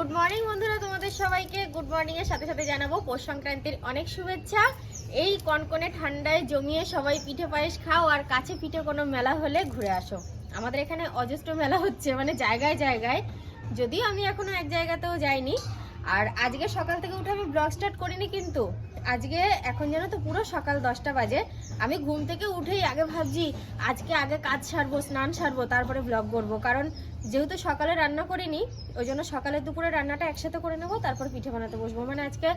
Good morning বন্ধুরা, তোমাদের সবাইকে গুড মর্নিং এর সাথে সাথে জানাব। পৌষ সংক্রান্তির অনেক শুভেচ্ছা। এই কনকনে ঠান্ডায় জমিয়ে সবাই পিঠে পায়েস খাও আর কাছে পিঠে কোনো মেলা হলে ঘুরে আসো। আমাদের এখানে অজস্র মেলা হচ্ছে মানে জায়গায় জায়গায়। যদিও আমি এখনও এক জায়গাতেও যাইনি। আর আজকে সকাল থেকে উঠে আমি ব্লগ স্টার্ট করিনি কিন্তু। আজকে এখন যেন তো পুরো সকাল দশটা বাজে। আমি ঘুম থেকে উঠেই আগে ভাবছি, আজকে আগে কাজ সারবো, স্নান সারবো, তারপরে ব্লগ করব। কারণ যেহেতু সকালে রান্না করিনি, ওই জন্য সকালে দুপুরে রান্নাটা একসাথে করে নেব, তারপর পিঠে বানাতে বসবো। মানে আজকে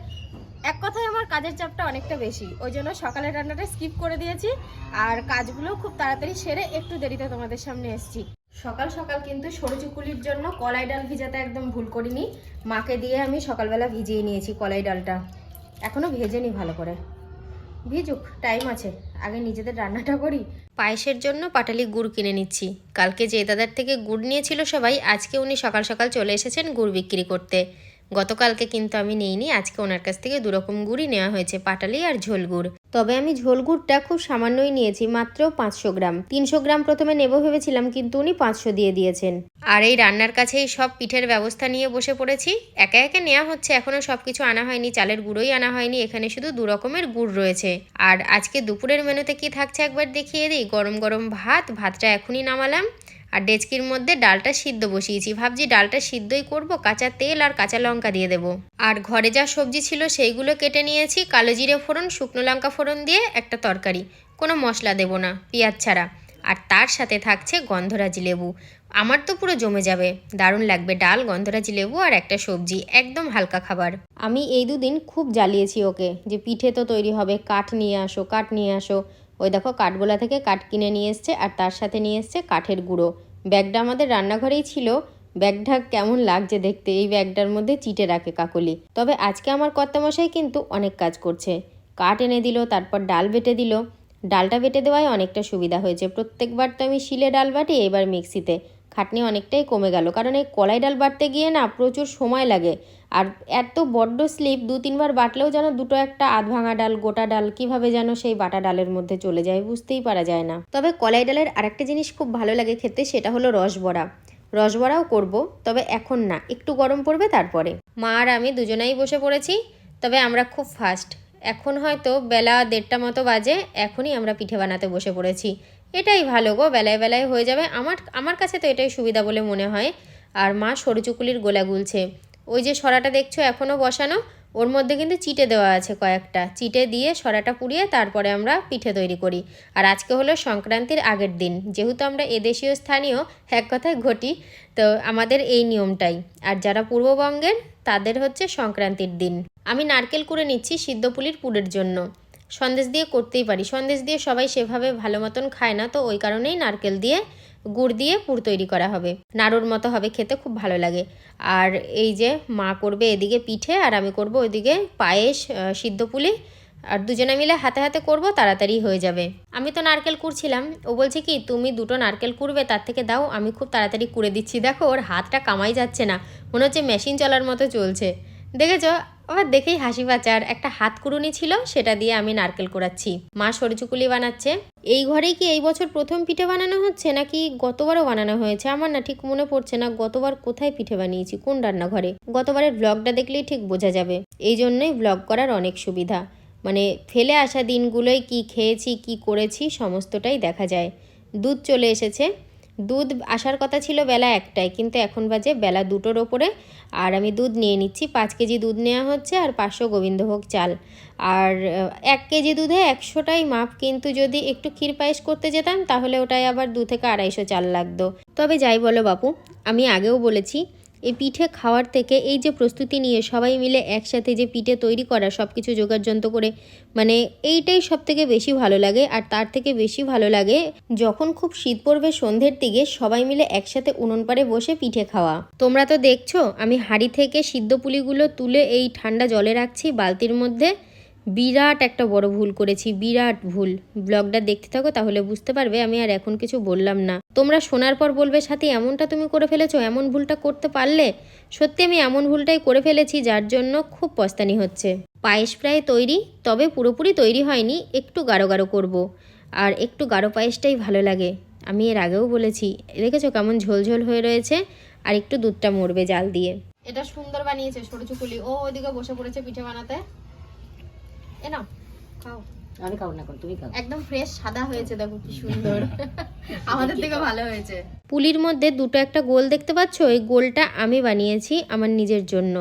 এক কথায় আমার কাজের চাপটা অনেকটা বেশি। ওই জন্য সকালের রান্নাটা স্কিপ করে দিয়েছি, আর কাজগুলো খুব তাড়াতাড়ি সেরে একটু দেরিতে তোমাদের সামনে এসেছি। সকাল সকাল কিন্তু সরু চুকুলির জন্য কলাই ডাল ভিজাতে একদম ভুল করিনি। মাকে দিয়ে আমি সকালবেলা ভিজিয়ে নিয়েছি কলাই ডালটা। এখনও ভেজেনি ভালো করে। ভিজুক টাইম আছে। আগে নিজেদের রান্নাটা করি। পায়েসের জন্য পাটালি গুড় কিনে নিচ্ছি। কালকে যে দাদার থেকে গুড় নিয়েছিল সবাই, আজকে উনি সকাল সকাল চলে এসেছেন গুড় বিক্রি করতে। গতকালকে কিন্তু আমি নেইনি, আজকে ওনার কাছ থেকে দুরকম গুড়ই নেওয়া হয়েছে, পাটালি আর ঝোল গুড়। তবে আমি ঝোল গুড়টা খুব সামান্যই নিয়েছি, মাত্র পাঁচশো গ্রাম। তিনশো গ্রাম প্রথমে নেব ভেবেছিলাম, কিন্তু উনি পাঁচশো দিয়ে দিয়েছেন। আর এই রান্নার কাছেই সব পিঠের ব্যবস্থা নিয়ে বসে পড়েছি। একে একে নেওয়া হচ্ছে, এখনও সব কিছু আনা হয়নি, চালের গুঁড়োই আনা হয়নি, এখানে শুধু দু রকমের গুড় রয়েছে। আর আজকে দুপুরের মেনুতে কি থাকছে একবার দেখিয়ে দিই? গরম গরম ভাত, ভাতটা এখনই নামালাম। আর ডেচকির মধ্যে ডালটা সিদ্ধ বসিয়েছি। ভাবছি ডালটা সিদ্ধই করব, কাঁচা তেল আর কাঁচা লঙ্কা দিয়ে দেবো। আর ঘরে যা সবজি ছিল সেইগুলো কেটে নিয়েছি, কালো জিরে ফোড়ন, শুকনো লঙ্কা ফোড়ন দিয়ে একটা তরকারি। কোনো মশলা দেবো না, পেঁয়াজ ছাড়া। আর তার সাথে থাকছে গন্ধরাজি লেবু। আমার তো পুরো জমে যাবে। দারুণ লাগবে ডাল, গন্ধরাজি লেবু আর একটা সবজি, একদম হালকা খাবার। আমি এই দুদিন খুব জ্বালিয়েছি ওকে যে পিঠে তো তৈরি হবে, কাঠ নিয়ে আসো, কাঠ নিয়ে আসো। ওই দেখো কাঠগোলা থেকে কাঠ কিনে নিয়ে এসছে আর তার সাথে নিয়ে এসছে কাঠের গুঁড়ো। ব্যাগটা আমাদের রান্নাঘরেই ছিল। ব্যাগটা কেমন লাগছে দেখতে, এই ব্যাগটার মধ্যে চিটে রাখে কাকলি। তবে আজকে আমার কর্তামশাই কিন্তু অনেক কাজ করছে। কাঠ এনে দিল, তারপর ডাল বেটে দিল। ডালটা বেটে দেওয়ায় অনেকটা সুবিধা হয়েছে। প্রত্যেকবার তো আমি শিলে ডাল বাটি, এবার মিক্সিতে। খাটনি অনেকটাই কমে গেল। কারণ এই কলাই ডাল বাটতে গিয়ে না প্রচুর সময় লাগে। আর এত বড্ড স্লিপ, দু তিনবার বাটলেও যেন দুটো একটা আধ ভাঙা ডাল, গোটা ডাল, কীভাবে যেন সেই বাটা ডালের মধ্যে চলে যায় বুঝতেই পারা যায় না। তবে কলাই ডালের আরেকটা জিনিস খুব ভালো লাগে খেতে, সেটা হলো রসবড়া। রসবড়াও করব, তবে এখন না, একটু গরম পড়বে তারপরে। মা আর আমি দুজনেই বসে পড়েছি, তবে আমরা খুব ফাস্ট। এখন হয়তো বেলা দেড়টা মতো বাজে, এখনই আমরা পিঠে বানাতে বসে পড়েছি। এটাই ভালো গো, বেলায় বেলায় হয়ে যাবে। আমার আমার কাছে তো এটাই সুবিধা বলে মনে হয়। আর মা সরু চুকুলির গোলা গুলছে। ওই যে সরাটা দেখছ এখনও বসানো, ওর মধ্যে কিন্তু চিটে দেওয়া আছে কয়েকটা। চিটে দিয়ে সরাটা পুড়িয়ে তারপরে আমরা পিঠে তৈরি করি। আর আজকে হলো সংক্রান্তির আগের দিন। যেহেতু আমরা এদেশীয় স্থানীয়, এক কথায় ঘটি, তো আমাদের এই নিয়মটাই। আর যারা পূর্ববঙ্গের, তাদের হচ্ছে সংক্রান্তির দিন। আমি নারকেল করে নিচ্ছি সিদ্ধ পুলির পুরের জন্য। সন্দেশ দিয়ে করতেই পারি। সন্দেশ দিয়ে সবাই সেভাবে ভালো মতন খায় না, তো ওই কারণেই নারকেল দিয়ে গুড় দিয়ে পুর তৈরি করা হবে। নাড়ুর মতো হবে খেতে, খুব ভালো লাগে। আর এই যে মা করবে এদিকে পিঠে, আর আমি করব ওইদিকে পায়েস সিদ্ধ পুলি। আর দুজনে মিলে হাতে হাতে করব, তাড়াতাড়ি হয়ে যাবে। আমি তো নারকেল কুড়ছিলাম। ও বলছে কি, তুমি দুটো নারকেল কুড়বে, তার থেকে দাও, আমি খুব তাড়াতাড়ি কুড়ে দিচ্ছি। দেখো, ওর হাতটা কামাই যাচ্ছে না। মনে হচ্ছে মেশিন চলার মতো চলছে। দেখেছ আবার দেখেই হাসি পাচ্ছে আর একটা হাত কুড়ুনি ছিল, সেটা দিয়ে আমি নারকেল কুড়াচ্ছি। মা সরচুকুলি বানাচ্ছে। এই ঘরেই কি এই বছর প্রথম পিঠে বানানো হচ্ছে, নাকি গতবারও বানানো হয়েছে? আমার না ঠিক মনে পড়ছে না গতবার কোথায় পিঠে বানিয়েছি, কোন রান্নাঘরে? গতবারের ব্লগটা দেখলেই ঠিক বোঝা যাবে। এই জন্যই ব্লগ করার অনেক সুবিধা। মানে ফেলে আসা দিনগুলোয় কি খেয়েছি, কি করেছি, সমস্তটাই দেখা যায়। দুধ চলে এসেছে। দুধ আসার কথা ছিল বেলা একটায়, কিন্তু এখন বাজে বেলা দুটোর ওপরে। আর আমি দুধ নিয়ে নিচ্ছি, পাঁচ কেজি দুধ নেওয়া হচ্ছে আর পাঁচশো গোবিন্দভোগ চাল। আর এক কেজি দুধে একশোটাই মাপ, কিন্তু যদি একটু ক্ষীর পায়েস করতে যেতাম, তাহলে ওটাই আবার দু থেকে আড়াইশো চাল লাগতো। তবে যাই বলো বাপু, আমি আগেও বলেছি এই পিঠে খাওয়ার থেকে এই যে প্রস্তুতি নিয়ে সবাই মিলে একসাথে যে পিঠে তৈরি করা সব কিছু যোগাড়যন্ত্র করে মানে এইটাই সব থেকে বেশি ভালো লাগে। আর তার থেকে বেশি ভালো লাগে যখন খুব শীত পড়বে সন্ধ্যের দিকে, সবাই মিলে একসাথে উনুন পাড়ে বসে পিঠে খাওয়া। তোমরা তো দেখছ, আমি হাড়ি থেকে সিদ্ধ পুলিগুলো তুলে এই ঠান্ডা জলে রাখছি, বালতির মধ্যে। বিরাট একটা বড় ভুল করেছি, বিরাট ভুল। ব্লগটা দেখতে থাকো তাহলে বুঝতে পারবে আমি আর এখন কিছু বললাম না। তোমরা শোনার পর বলবে, সাথে, এমনটা তুমি করে ফেলেছো? এমন ভুলটা করতে পারলে? সত্যি আমি এমন ভুলটাই করে ফেলেছি যার জন্য খুব পস্তানি হচ্ছে। পায়েস প্রায় তৈরি, তবে পুরোপুরি তৈরি হয়নি, একটু গাঢ় গাঢ় করব। আর একটু গাঢ় পায়েসটাই ভালো লাগে। আমি এর আগেও বলেছি, দেখেছ কেমন ঝোলঝোল হয়ে রয়েছে? আর একটু দুধটা মরবে জাল দিয়ে। এটা সুন্দর বানিয়েছে ছোট চুকুলি। ও ওইদিকে বসে পড়েছে পিঠে বানাতে। এ নাও খাও। আমি খাব না এখন তুমি খাও। একদম ফ্রেশ সাদা হয়েছে দেখো কি সুন্দর। আমাদের থেকে ভালো হয়েছে। পুলির মধ্যে দুটো একটা গোল দেখতে পাচ্ছ? এই গোলটা আমি বানিয়েছি আমার নিজের জন্য।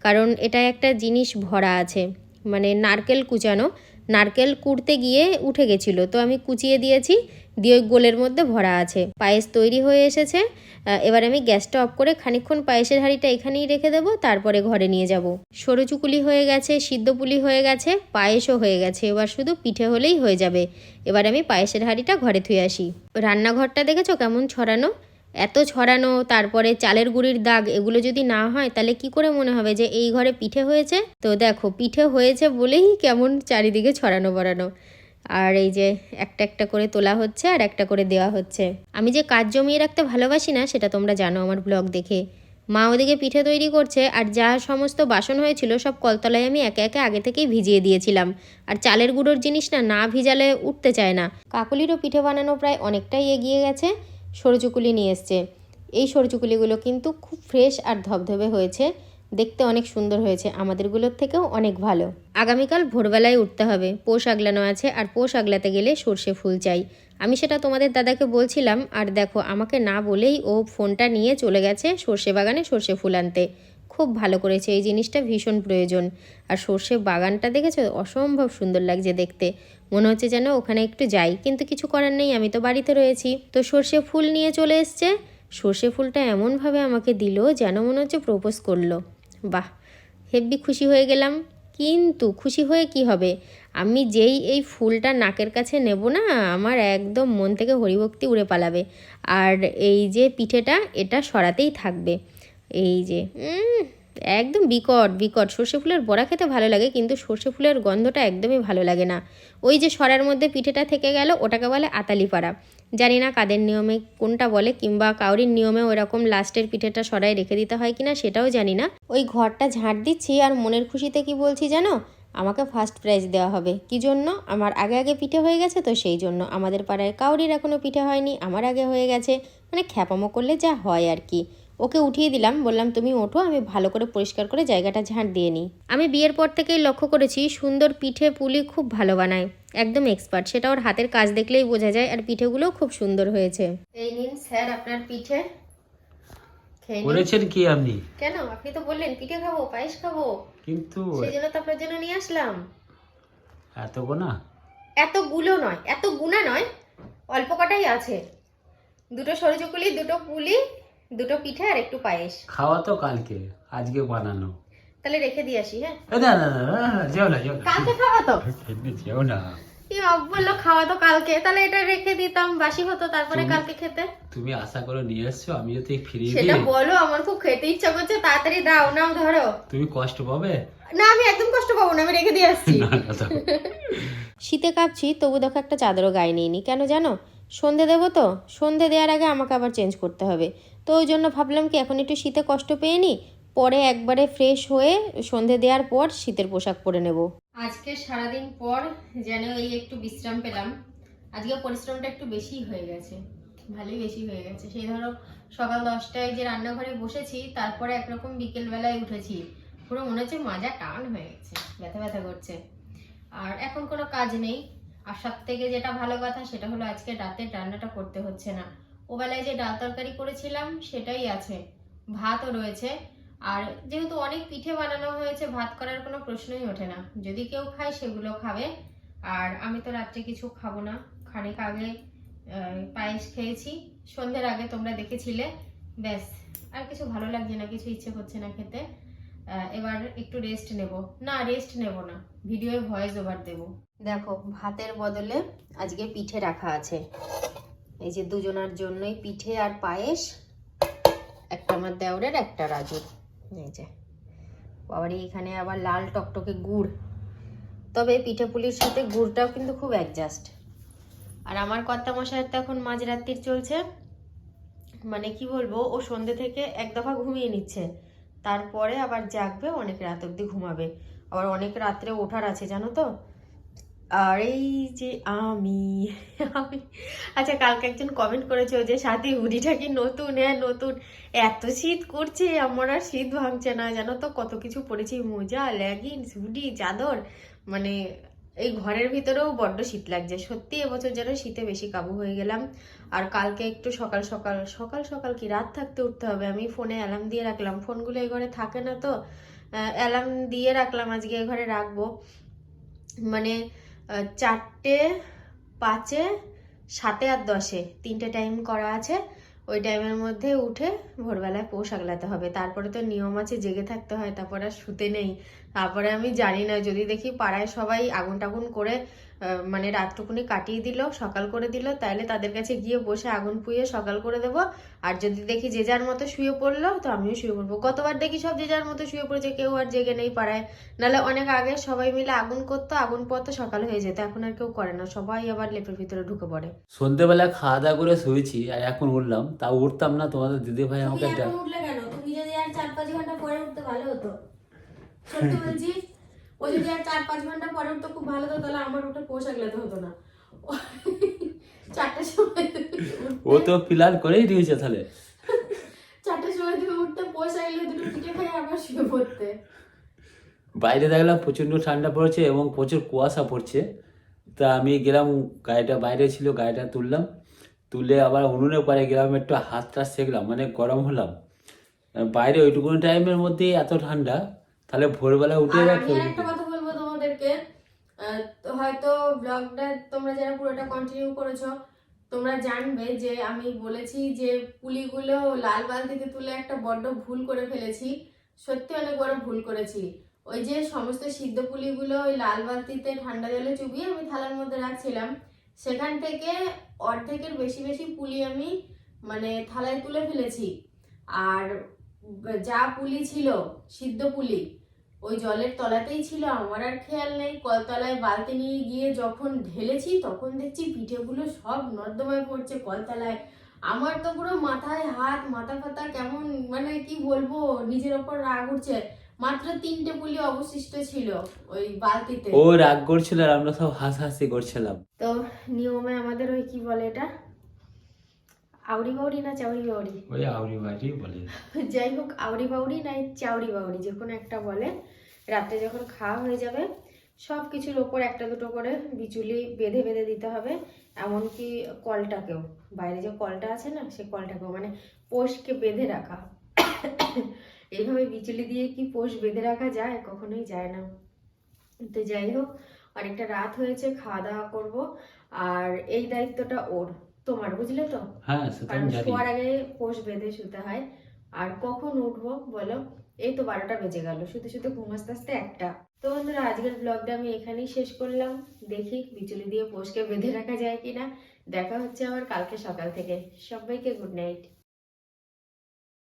কারণ এটা একটা জিনিস ভরা আছে মানে নারকেল কুচানো। নারকেল কুড়তে গিয়ে উঠে গেছিল তো আমি কুচিয়ে দিয়েছি। দিয়ে ওই গোলের মধ্যে ভরা আছে। পায়েস তৈরি হয়ে এসেছে। এবার আমি গ্যাসটা অফ করে খানিকক্ষণ পায়েসের হাঁড়িটা এখানেই রেখে দেবো, তারপরে ঘরে নিয়ে যাব। সরু চুকুলি হয়ে গেছে, সিদ্ধ পুলি হয়ে গেছে, পায়েসও হয়ে গেছে। এবার শুধু পিঠে হলেই হয়ে যাবে। এবার আমি পায়েসের হাঁড়িটা ঘরে থুয়ে আসি। রান্নাঘরটা দেখেছ কেমন ছড়ানো? এত ছড়ানো, তারপরে চালের গুঁড়ির দাগ, এগুলো যদি না হয়, তাহলে কি করে মনে হবে যে এই ঘরে পিঠে হয়েছে? তো দেখো, পিঠে হয়েছে বলেই কেমন চারিদিকে ছড়ানো বড়ানো আর এই যে একটা একটা করে তোলা হচ্ছে আর একটা করে দেওয়া হচ্ছে। আমি যে কাজ জমিয়ে রাখতে ভালোবাসি না, সেটা তোমরা জানো আমার ব্লগ দেখে। মা ওদিকে পিঠে তৈরি করছে আর যা সমস্ত বাসন হয়েছিল সব কলতলায় আমি একে একে আগে থেকেই ভিজিয়ে দিয়েছিলাম। আর চালের গুঁড়োর জিনিস না না ভিজালে উঠতে চায় না। কাকুলিরও পিঠে বানানো প্রায় অনেকটাই এগিয়ে গেছে সরুচুকুলি নিয়ে এসছে। এই সরুচুকুলিগুলো কিন্তু খুব ফ্রেশ আর ধবধবে হয়েছে। দেখতে অনেক সুন্দর হয়েছে। আমাদেরগুলোর থেকেও অনেক ভালো। আগামীকাল ভোরবেলায় উঠতে হবে। পোষ আগলানো আছে আর পোষ আগলাতে গেলে সর্ষে ফুল চাই। আমি সেটা তোমাদের দাদাকে বলছিলাম, আর দেখো, আমাকে না বলেই ও ফোনটা নিয়ে চলে গেছে সর্ষে বাগানে সর্ষে ফুল আনতে। খুব ভালো করেছে, এই জিনিসটা ভীষণ প্রয়োজন। আর সর্ষে বাগানটা দেখেছ? অসম্ভব সুন্দর লাগছে দেখতে। মনে হচ্ছে যেন ওখানে একটু যাই, কিন্তু কিছু করার নেই, আমি তো বাড়িতে রয়েছি। তো সর্ষে ফুল নিয়ে চলে এসছে। সর্ষে ফুলটা এমনভাবে আমাকে দিল যেন মনে হচ্ছে প্রপোজ করল। বাহ, হেব্বি খুশি হয়ে গেলাম। কিন্তু খুশি হয়ে কি হবে? আমি যেই এই ফুলটা নাকের কাছে নেব না, আমার একদম মন থেকে হরিভক্তি উড়ে পালাবে। আর এই যে পিঠেটা, এটা সরাতেই থাকবে। এই যে একদম বিকট বিকট। সর্ষে ফুলের বড়া খেতে ভালো লাগে, কিন্তু সর্ষে ফুলের গন্ধটা একদমই ভালো লাগে না। ওই যে সরার মধ্যে পিঠেটা থেকে গেল, ওটাকে বলে আতালি পাড়া জানি না কাদের নিয়মে কোনটা বলে, কিংবা কাউরির নিয়মে ওরকম লাস্টের পিঠেটা সরাই রেখে দিতে হয় কিনা সেটাও জানি না। ওই ঘরটা ঝাঁট দিচ্ছি আর মনের খুশিতে কি বলছি জানো? আমাকে ফার্স্ট প্রাইজ দেওয়া হবে। কি জন্য? আমার আগে আগে পিঠে হয়ে গেছে তো সেই জন্য। আমাদের পাড়ায় কাউরির এখনও পিঠে হয়নি, আমার আগে হয়ে গেছে। মানে খ্যাপামো করলে যা হয় আর কি। ওকে উঠিয়ে দিলাম, বললাম, তুমি ওঠো, আমি ভালো করে পরিষ্কার করে জায়গাটা ঝাঁট দিয়ে নিই। আমি বিয়ের পর থেকেই লক্ষ্য করেছি, সুন্দর পিঠে পুলি খুব ভালো বানায়। একদম এক্সপার্ট সেটা ওর হাতের কাজ দেখলেই বোঝা যায় আর পিঠেগুলোও খুব সুন্দর হয়েছে। এই নিন স্যার আপনার পিঠে। করেছেন কি আপনি? কেন? আপনি তো বললেন পিঠে খাব পায়েস খাব। কিন্তু সেই জন্য তো আপনার জন্য নিয়ে আসলাম। এত গোনা? এতগুলো নয় এত গুণা নয় অল্প কটাই আছে। দুটো সরু চকুলি দুটো পুলি দুটো পিঠে আর একটু পায়েস। খাওয়া তো কালকে আজকে বানানো। তাহলে রেখে দিয়ে আসি হ্যাঁ? না না না না, না, যেও না যেও না। কালকে খাওয়া তো? যেও না। বলল খাওয়া তো কালকে। তাহলে এটা রেখে দিতাম বাসি হতো তারপরে কালকে খেতে। তুমি আশা করে নিয়ে এসছো আমি যদি ফিরিয়ে সেটা বলো আমার খুব খেতে ইচ্ছা করছে তাড়াতাড়ি দাও নাও ধরো। তুমি কষ্ট পাবে? না আমি একদম কষ্ট পাবো না আমি রেখে দিয়ে আসছি। না না। শীতে কাঁপছি তবু দেখো একটা চাদরও গায়ে নিইনি। কেন জানো? সন্ধে দেবো তো সন্ধে দেওয়ার আগে আমাকে আবার চেঞ্জ করতে হবে। তো ওই জন্য ভাবলাম কি এখন একটু শীতে কষ্ট পেয়ে নিই পরে একবারে ফ্রেশ হয়ে সন্ধে দেওয়ার পর শীতের পোশাক পরে নেব। আজকে সারাদিন পর যেন এই একটু বিশ্রাম পেলাম। আজকে পরিশ্রমটা একটু বেশি হয়ে গেছে। ভালোই বেশি হয়ে গেছে। সেই ধরো সকাল দশটায় যে রান্নাঘরে বসেছি, তারপরে একরকম বিকেলবেলায় উঠেছি। পুরো মনে হচ্ছে মাজা টান হয়ে গেছে। ব্যথা ব্যথা করছে। আর এখন কোনো কাজ নেই। আর সব থেকে যেটা ভালো কথা, সেটা হলো আজকে রাতের রান্নাটা করতে হচ্ছে না। ওবেলায় যে ডাল তরকারি করেছিলাম, সেটাই আছে। ভাতও রয়েছে। আর যেহেতু অনেক পিঠে বানানো হয়েছে, ভাত করার কোনো প্রশ্নই ওঠে না। যদি কেউ খায়, সেগুলো খাবে। আর আমি তো রাত্রে কিছু খাব না। খানিক আগে পায়েস খেয়েছি। সন্ধ্যের আগে তোমরা দেখেছিলে। ব্যাস, আর কিছু ভালো লাগছে না, কিছু ইচ্ছে করছে না খেতে। এবার একটু রেস্ট নেব। না রেস্ট নেব না। ভিডিওয়ে ভয়েস ওভার দেব। দেখো, ভাতের বদলে আজকে পিঠে রাখা আছে। এই যে দুজনার জন্যই পিঠে আর পায়েস, একটা আমার দেওরের, একটা রাজুর। এই যে। বাবারই এখানে আবার লাল টকটকে গুড়। তবে পিঠে পুলির সাথে গুড়টাও কিন্তু খুব অ্যাডজাস্ট আর আমার কর্তা মশাইয়ের তো এখন মাঝরাত্রির চলছে। মানে কি বলব, ও সন্ধ্যে থেকে এক দফা ঘুমিয়ে নিচ্ছে। তারপরে আবার জাগবে, অনেক রাত অবধি ঘুমাবে। আবার অনেক রাত্রে ওঠার আছে, জানো তো? আর এই যে আমি আমি। আচ্ছা কালকে একজন কমেন্ট করেছে যে, সাথে, হুডিটা কি নতুন? হ্যাঁ নতুন। এত শীত করছে, আমার আর শীত ভাঙছে না। জানো তো, কত কিছু পরেছি মোজা লেগিংস হুডি, চাদর। মানে এই ঘরের ভিতরেও বড্ড শীত লাগছে। সত্যি এবছর যেন শীতে বেশি কাবু হয়ে গেলাম। আর কালকে একটু সকাল সকাল সকাল সকাল কি রাত থাকতে উঠতে হবে? আমি ফোনে অ্যালার্ম দিয়ে রাখলাম। ফোনগুলো এই ঘরে থাকে না তো। অ্যালার্ম দিয়ে রাখলাম, আজকে এ ঘরে রাখব। মানে চারটে পাঁচে, সাতে আর দশে, তিনটে টাইম করা আছে। ওই টাইমের মধ্যে উঠে ভোরবেলায় আগলাতে হবে। তারপরে তো নিয়ম আছে, জেগে থাকতে হয়, তারপরে আর শুতে নেই। তারপরে আমি জানি না, যদি দেখি পাড়ায় সবাই আগুন টাগুন করে মানে রাতটুকুনি কাটিয়ে দিল সকাল করে দিল তাহলে তাদের কাছে গিয়ে বসে আগুন পুড়িয়ে সকাল করে দেব। আর যদি দেখি যে যার মতো শুয়ে পড়ল তো আমিও শুয়ে পড়ব। গতবার দেখি সব যে যার মতো শুয়ে পড়েছে কেউ আর জেগে নেই পাড়ায়। নাহলে অনেক আগে সবাই মিলে আগুন করতো আগুন পড়তো সকাল হয়ে যেত। এখন আর কেউ করে না। সবাই আবার লেপের ভিতরে ঢুকে পড়ে। সন্ধ্যেবেলা খাওয়া দাওয়া করে শুয়েছি আর এখন উঠলাম। তাও উঠতাম না তোমাদের দিদি ভাই আমাকে তুমি যদি আর চার পাঁচ ঘণ্টা পরে উঠতে ভালো হতো। সত্যি বলছি ও যদি আর চার পাঁচ ঘণ্টা পরে উঠতো খুব ভালো হতো তাহলে আমার উঠে পোশাক লাগতে হতো না। চারটার সময় ও তো প্ল্যান করেই দিয়েছে তাহলে। চারটার সময় তুমি উঠতে পোশাক দুটো পিঠে খেয়ে আবার শুয়ে পড়তে। বাইরে দেখলাম প্রচণ্ড ঠান্ডা পড়েছে এবং প্রচুর কুয়াশা পড়ছে। তা আমি গেলাম গাড়িটা বাইরে ছিল গাড়িটা তুললাম। তুলে আবার উনুনের পাড়ে গেলাম একটু হাত টাত সেকলাম মানে গরম হলাম। বাইরে ওইটুকুনি টাইমের মধ্যে এত ঠান্ডা। তাহলে ভোরবেলা উঠে আর আমি আর একটা কথা বলব তোমাদেরকে। তো হয়তো ব্লগটা তোমরা যারা পুরোটা কন্টিনিউ করেছ তোমরা জানবে যে আমি বলেছি যে পুলিগুলো লাল বালতিতে তুলে একটা বড্ড ভুল করে ফেলেছি। সত্যি অনেক বড় ভুল করেছি। ওই যে সমস্ত সিদ্ধ পুলিগুলো ওই লাল বালতিতে ঠান্ডা জলে চুবিয়ে আমি থালার মধ্যে রাখছিলাম সেখান থেকে অর্ধেকের বেশি বেশি পুলি আমি মানে থালায় তুলে ফেলেছি। আর যা পুলি ছিল সিদ্ধ পুলি ওই জলের তলাতেই ছিল আমার আর খেয়াল নেই। কলতলায় বালতি নিয়ে গিয়ে যখন ঢেলেছি তখন দেখছি পিঠেগুলো সব নর্দমায় পড়ছে কলতলায়। আমার তো পুরো মাথায় হাত মাথা ফাতা কেমন মানে কি বলব নিজের ওপর রাগ উঠছে। মাত্র তিনটে পুলি অবশিষ্ট ছিল ওই বালতিতে। ও রাগ করছিল আর আমরা সব হাসাহাসি করছিলাম। তো নিয়মে আমাদের ওই কি বলে এটা? আউরি বাউরি না চাউরি বাউরি ওই আউরি বাড়ি বলে যাই হোক আউরি বাউরি না চাউরি বাউরি যে কোনো একটা বলে? রাতে যখন খাওয়া হয়ে যাবে সব কিছুর ওপর একটা দুটো করে বিচুলি বেঁধে বেঁধে দিতে হবে এমনকি কলটাকেও। বাইরে যে কলটা আছে না সে কলটাকেও মানে পোষকে বেঁধে রাখা। এইভাবে বিচুলি দিয়ে কি পোষ বেঁধে রাখা যায়? কখনোই যায় না। তো যাই হোক অনেকটা রাত হয়েছে খাওয়া দাওয়া করব আর এই দায়িত্বটা ওর। তোমার বুঝলে তো? হ্যাঁ সে আমি জানি। শোয়ার আগে কোষ বেঁধে শুতে হয়। আর কখন উঠবো বলো? এই তো বারোটা বেজে গেল শুধু শুধু ঘুম আস্তে আস্তে একটা। তো বন্ধুরা আজকের ব্লগটা আমি এখানেই শেষ করলাম। দেখি বিচুলি দিয়ে পোষকে বেঁধে রাখা যায় কিনা। দেখা হচ্ছে আবার কালকে সকাল থেকে। সবাইকে গুড নাইট